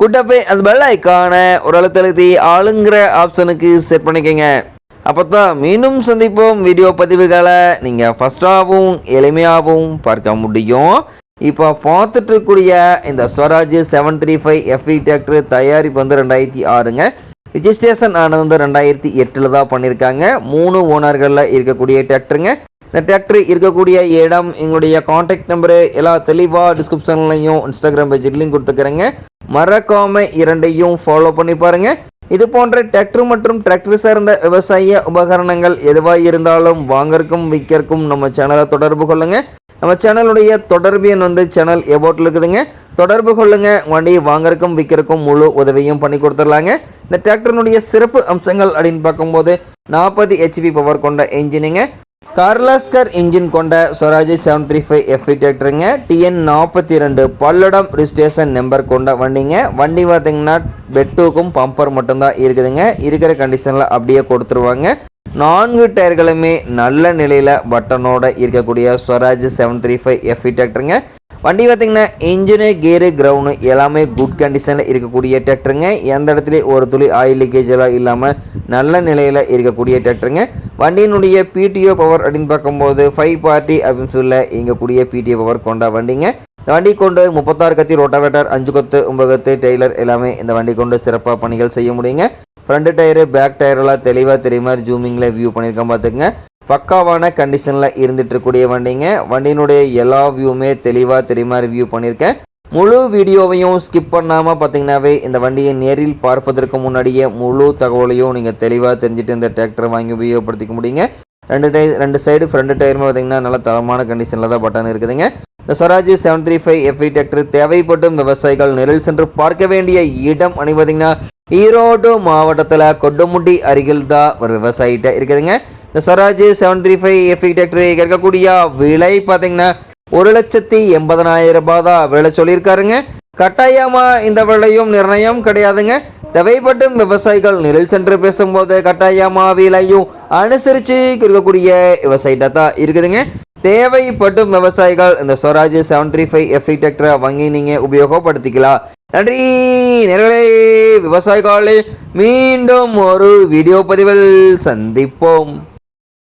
கூட்டப்பே அந்த பெல் ஐக்கான ஒரு அழுத்தழுத்தி ஆளுங்கிற ஆப்ஷனுக்கு செட் பண்ணிக்கோங்க. அப்போ தான் மீண்டும் சந்திப்போம் வீடியோ பதிவுகளை. நீங்கள் ஃபஸ்ட்டாகவும் எளிமையாகவும் பார்க்க முடியும். இப்போ பார்த்துட்டு இருக்கக்கூடிய இந்த Swaraj seven three five FE tractor தயாரிப்பு வந்து ரெண்டாயிரத்தி ஆறுங்க. ரிஜிஸ்ட்ரேஷன் ஆனது வந்து ரெண்டாயிரத்தி எட்டில் தான் பண்ணியிருக்காங்க மூணு ஓனர்களில் இருக்கக்கூடிய டிராக்டருங்க இந்த டிராக்டர் இருக்கக்கூடிய இடம் எங்களுடைய காண்டாக்ட் நம்பரு எல்லா தெளிவாக டிஸ்கிரிப்ஷன்லையும் இன்ஸ்டாகிராம் பேஜ்லையும் கொடுத்துக்கிறேங்க. மறக்காம இரண்டையும் ஃபாலோ பண்ணி பாருங்க. இது போன்ற டிராக்டர் மற்றும் டிராக்டர் சார்ந்த விவசாய உபகரணங்கள் எதுவாக இருந்தாலும் வாங்கறக்கும் விற்கிறக்கும் நம்ம சேனலை தொடர்பு கொள்ளுங்க. நம்ம சேனலுடைய தொடர்பு எண் வந்து சேனல் எபோட்டில் இருக்குதுங்க. தொடர்பு கொள்ளுங்க. வண்டியை வாங்கறக்கும் விற்கிறக்கும் முழு உதவியும் பண்ணி கொடுத்துடலாங்க. இந்த டிராக்டரினுடைய சிறப்பு அம்சங்கள் அப்படின்னு பார்க்கும்போது நாற்பது ஹெச்பி பவர் கொண்ட என்ஜினுங்க கார்லாஸ்கர் இன்ஜின் கொண்ட Swaraj seven three five F டிராக்டருங்க TN நாற்பத்தி ரெண்டு பல்லடம் ரிஜிஸ்ட்ரேஷன் நம்பர் கொண்ட வண்டிங்க. வண்டி பார்த்தீங்கன்னா பெட்டுக்கும் பம்பர் மட்டும்தான் இருக்குதுங்க. இருக்கிற கண்டிஷனில் அப்படியே கொடுத்துருவாங்க. நான்கு டயர்களுமே நல்ல நிலையில் பட்டனோட இருக்கக்கூடிய Swaraj seven three five F டிராக்டருங்க வண்டி பார்த்தீங்கன்னா இன்ஜினு கேரு கிரவுண்டு எல்லாமே குட் கண்டிஷனில் இருக்கக்கூடிய டிராக்டருங்க எந்த இடத்துலையும் ஒரு துளி ஆயில் லீக்கேஜ் எல்லாம் இல்லாமல் நல்ல நிலையில் இருக்கக்கூடிய டிராக்டருங்க வண்டியினுடைய பிடிஓ பவர் அப்படின்னு பார்க்கும்போது ஃபைவ் பார்ட்டி அப்படின்னு சொல்ல இங்கக்கூடிய பிடிஓ பவர் கொண்ட வண்டிங்க. இந்த வண்டி கொண்டு முப்பத்தாறு கத்தி ரோட்டாவேட்டர் அஞ்சு கொத்து ஒன்பது கத்து டெய்லர் எல்லாமே இந்த வண்டி கொண்டு சிறப்பாக பணிகள் செய்ய முடியுங்க. ஃப்ரண்ட் டயரு பேக் டயரெல்லாம் தெளிவாக தெரியுமா? ஜூமிங்கில் வியூ பண்ணியிருக்கேன் பார்த்துக்குங்க பக்காவான கண்டிஷனில் இருந்துட்டு இருக்கக்கூடிய வண்டிங்க வண்டியினுடைய எல்லா வியூவுமே தெளிவாக தெரியுமா ரிவ்யூ வியூ பண்ணியிருக்கேன். முழு வீடியோவையும் ஸ்கிப் பண்ணாமல் பார்த்தீங்கன்னாவே இந்த வண்டியை நேரில் பார்ப்பதற்கு முன்னாடியே முழு தகவலையும் நீங்கள் தெளிவாக தெரிஞ்சுட்டு இந்த டிராக்டரை வாங்கி உபயோகப்படுத்திக்க முடியுங்க. ரெண்டு டை ரெண்டு சைடு ஃப்ரண்ட் டயருமே பார்த்தீங்கன்னா நல்ல தரமான கண்டிஷனில் தான் பட்டன் இருக்குதுங்க. இந்த Swaraj seven three five FE tractor தேவைப்படும் விவசாயிகள் நேரில் சென்று பார்க்க வேண்டிய இடம் அணி பார்த்தீங்கன்னா ஈரோடு மாவட்டத்தில் கொட்டுமுட்டி அருகில் தான் ஒரு விவசாயிட்ட இருக்குதுங்க. இந்த Swaraj seven three five FE tractor கேட்கக்கூடிய விலை பார்த்தீங்கன்னா ஒரு லட்சத்தி எண்பதனாயிரம் ரூபாய் தான் விலை சொல்லியிருக்காருங்க. கட்டாயமாக இந்த விலையும் நிர்ணயம் கிடையாதுங்க. தேவைப்படும் விவசாயிகள் நிரல் சென்று பேசும்போது கட்டாயமாக விலையும் அனுசரித்து இருக்கக்கூடிய விவசாயிட்ட தான் இருக்குதுங்க. தேவைப்படும் விவசாயிகள் இந்த Swaraj seven three five F டிராக்டரை வாங்கி நீங்கள் உபயோகப்படுத்திக்கலாம். நன்றி நேர்களே. விவசாயிகளே மீண்டும் ஒரு வீடியோ பதிவில் சந்திப்போம்.